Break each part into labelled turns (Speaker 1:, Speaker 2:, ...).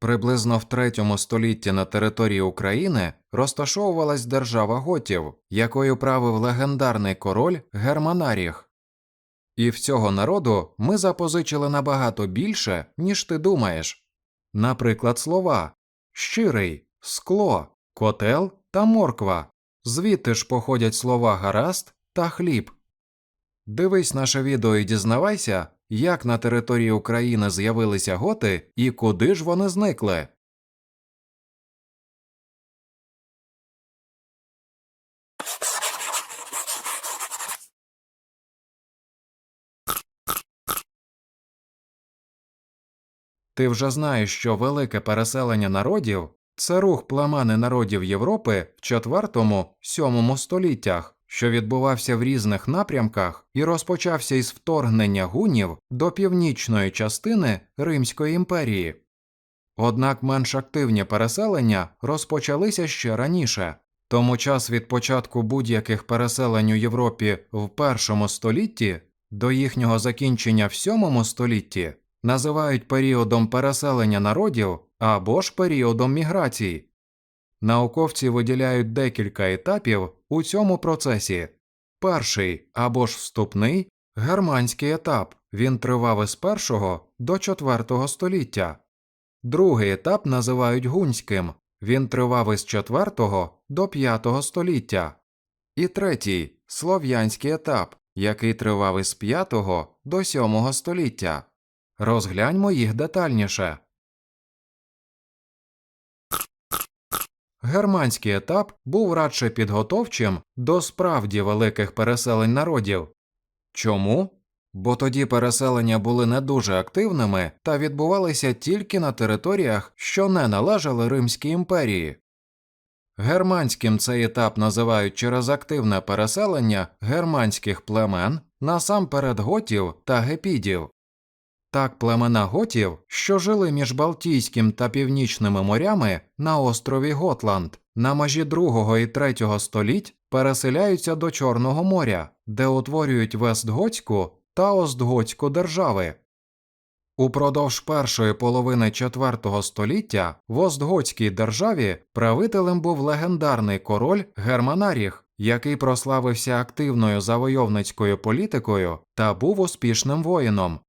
Speaker 1: Приблизно в третьому столітті на території України розташовувалась держава готів, якою правив легендарний король Германаріх. І в цього народу ми запозичили набагато більше, ніж ти думаєш. Наприклад, слова щирий, скло, котел та морква. Звідти ж походять слова гаразд та хліб. Дивись наше відео і дізнавайся, як на території України з'явилися готи і куди ж вони зникли. Ти вже знаєш, що велике переселення народів це рух племени народів Європи в 4-7 століттях, що відбувався в різних напрямках і розпочався із вторгнення гунів до північної частини Римської імперії. Однак менш активні переселення розпочалися ще раніше, тому час від початку будь-яких переселень у Європі в першому столітті до їхнього закінчення в сьомому столітті називають періодом переселення народів або ж періодом міграції. Науковці виділяють декілька етапів у цьому процесі. Перший або ж вступний германський етап. Він тривав із 1 до 4 століття. Другий етап називають гунським. Він тривав із 4 до 5 століття. І третій слов'янський етап, який тривав із 5 до 7 століття. Розгляньмо їх детальніше. Германський етап був радше підготовчим до справді великих переселень народів. Чому? Бо тоді переселення були не дуже активними та відбувалися тільки на територіях, що не належали Римській імперії. Германським цей етап називають через активне переселення германських племен насамперед готів та гепідів. Так племена готів, що жили між Балтійським та Північними морями на острові Готланд, на межі 2 і 3 століть переселяються до Чорного моря, де утворюють Вестготську та Остготську держави. Упродовж першої половини IV століття в Остготській державі правителем був легендарний король Германаріх, який прославився активною завойовницькою політикою та був успішним воїном.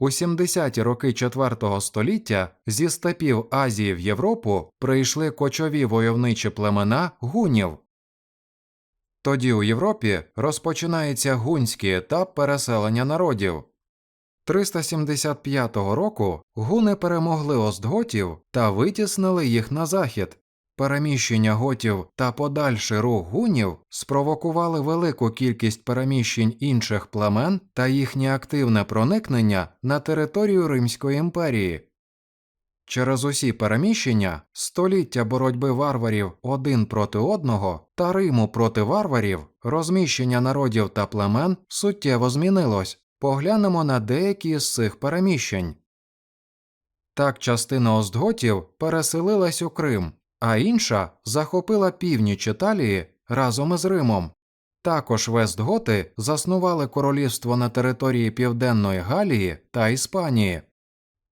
Speaker 1: У 70-ті роки IV століття зі степів Азії в Європу прийшли кочові войовничі племена гунів. Тоді у Європі розпочинається гунський етап переселення народів. 375 року гуни перемогли остготів та витіснили їх на захід. Переміщення готів та подальший рух гунів спровокували велику кількість переміщень інших племен та їхнє активне проникнення на територію Римської імперії. Через усі переміщення століття боротьби варварів один проти одного та Риму проти варварів розміщення народів та племен суттєво змінилось. Поглянемо на деякі з цих переміщень. Так частина остготів переселилась у Крим, а інша захопила північ Італії разом із Римом. Також Вестготи заснували королівство на території Південної Галії та Іспанії.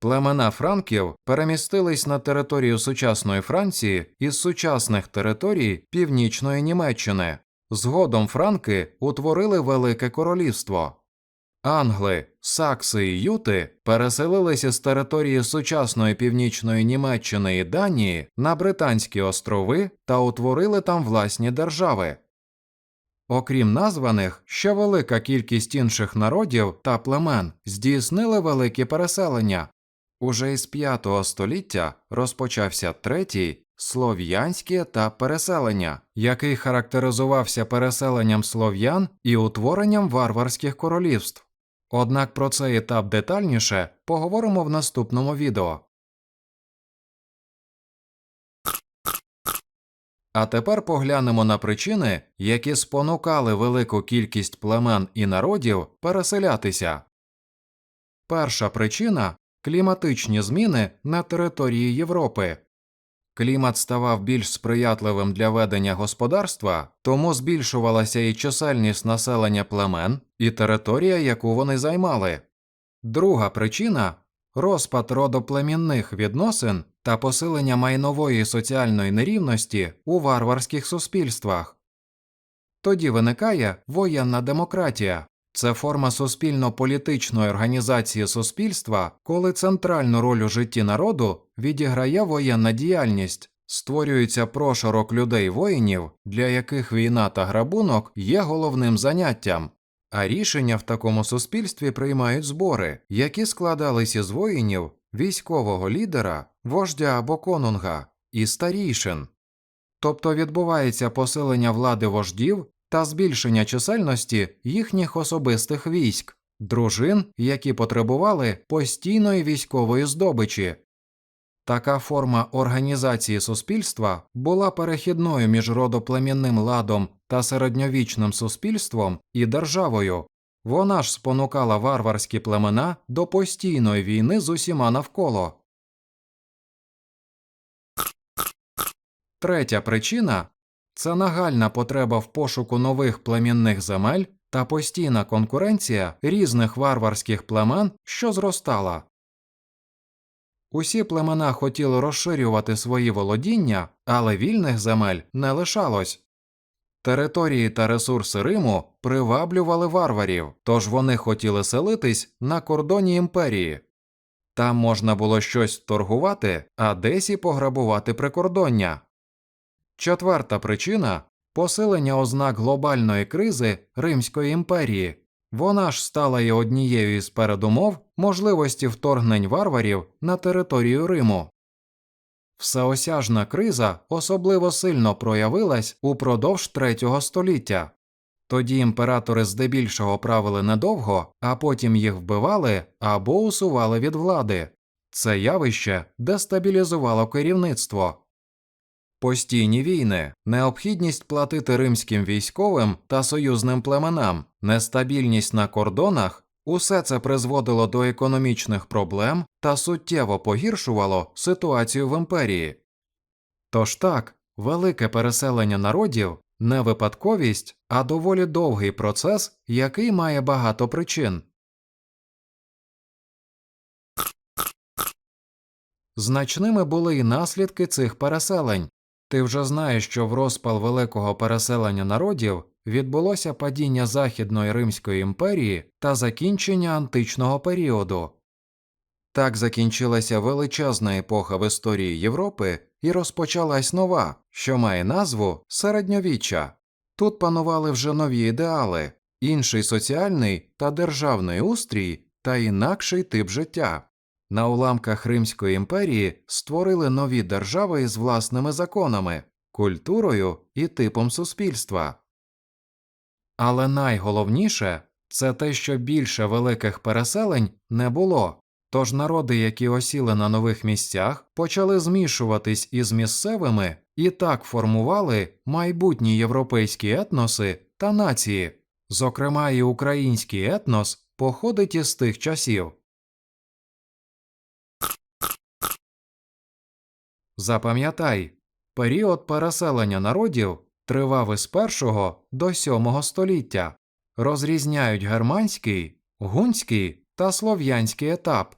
Speaker 1: Племена франків перемістились на територію сучасної Франції із сучасних територій Північної Німеччини. Згодом франки утворили Велике Королівство. Англи, сакси і юти переселилися з території сучасної північної Німеччини і Данії на Британські острови та утворили там власні держави. Окрім названих, ще велика кількість інших народів та племен здійснили великі переселення. Уже із 5 століття розпочався третій слов'янський етап переселення, який характеризувався переселенням слов'ян і утворенням варварських королівств. Однак про цей етап детальніше поговоримо в наступному відео. А тепер поглянемо на причини, які спонукали велику кількість племен і народів переселятися. Перша причина кліматичні зміни на території Європи. Клімат ставав більш сприятливим для ведення господарства, тому збільшувалася і чисельність населення племен, і територія, яку вони займали. Друга причина розпад родоплемінних відносин та посилення майнової соціальної нерівності у варварських суспільствах. Тоді виникає воєнна демократія. Це форма суспільно-політичної організації суспільства, коли центральну роль у житті народу відіграє воєнна діяльність, створюється прошарок людей-воїнів, для яких війна та грабунок є головним заняттям. А рішення в такому суспільстві приймають збори, які складались із воїнів, військового лідера, вождя або конунга і старійшин. Тобто відбувається посилення влади вождів та збільшення чисельності їхніх особистих військ, дружин, які потребували постійної військової здобичі. Така форма організації суспільства була перехідною між родоплемінним ладом та середньовічним суспільством і державою. Вона ж спонукала варварські племена до постійної війни з усіма навколо. Третя причина це нагальна потреба в пошуку нових племінних земель та постійна конкуренція різних варварських племен, що зростала. Усі племена хотіли розширювати свої володіння, але вільних земель не лишалось. Території та ресурси Риму приваблювали варварів, тож вони хотіли селитись на кордоні імперії. Там можна було щось торгувати, а десь і пограбувати прикордоння. Четверта причина посилення ознак глобальної кризи Римської імперії. Вона ж стала і однією із передумов можливості вторгнень варварів на територію Риму. Всеосяжна криза особливо сильно проявилась упродовж третього століття. Тоді імператори здебільшого правили недовго, а потім їх вбивали або усували від влади. Це явище дестабілізувало керівництво. Постійні війни, необхідність платити римським військовим та союзним племенам, нестабільність на кордонах усе це призводило до економічних проблем та суттєво погіршувало ситуацію в імперії. Тож так, велике переселення народів не випадковість, а доволі довгий процес, який має багато причин. Значними були і наслідки цих переселень. Ти вже знаєш, що в розпал великого переселення народів відбулося падіння Західної Римської імперії та закінчення античного періоду. Так закінчилася величезна епоха в історії Європи і розпочалась нова, що має назву середньовіччя. Тут панували вже нові ідеали, інший соціальний та державний устрій та інакший тип життя. На уламках Римської імперії створили нові держави із власними законами, культурою і типом суспільства. Але найголовніше це те, що більше великих переселень не було, тож народи, які осіли на нових місцях, почали змішуватись із місцевими і так формували майбутні європейські етноси та нації, зокрема і український етнос походить із тих часів. Запам'ятай, період переселення народів тривав із 1 до 7 століття, розрізняють германський, гунський та слов'янський етап.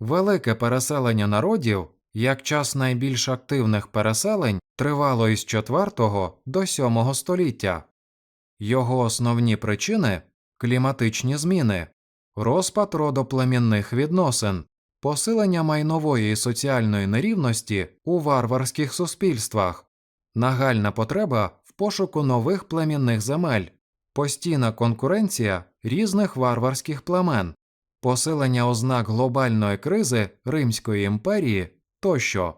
Speaker 1: Велике переселення народів, як час найбільш активних переселень, тривало із 4 до 7 століття. Його основні причини кліматичні зміни, розпад родоплемінних відносин, посилення майнової і соціальної нерівності у варварських суспільствах, нагальна потреба в пошуку нових племінних земель, постійна конкуренція різних варварських племен, посилення ознак глобальної кризи Римської імперії тощо.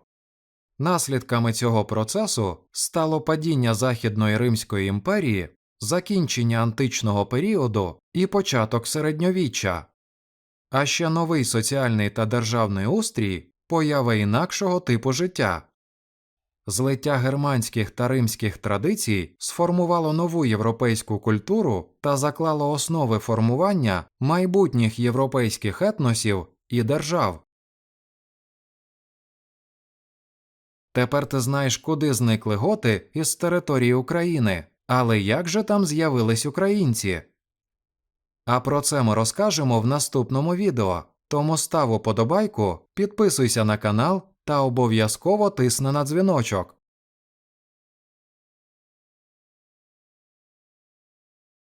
Speaker 1: Наслідками цього процесу стало падіння Західної Римської імперії, закінчення античного періоду і початок середньовіччя а ще новий соціальний та державний устрій, поява інакшого типу життя. Злиття германських та римських традицій сформувало нову європейську культуру та заклало основи формування майбутніх європейських етносів і держав. Тепер ти знаєш, куди зникли готи із території України, але як же там з'явились українці? А про це ми розкажемо в наступному відео. Тому став уподобайку, підписуйся на канал та обов'язково тисни на дзвіночок.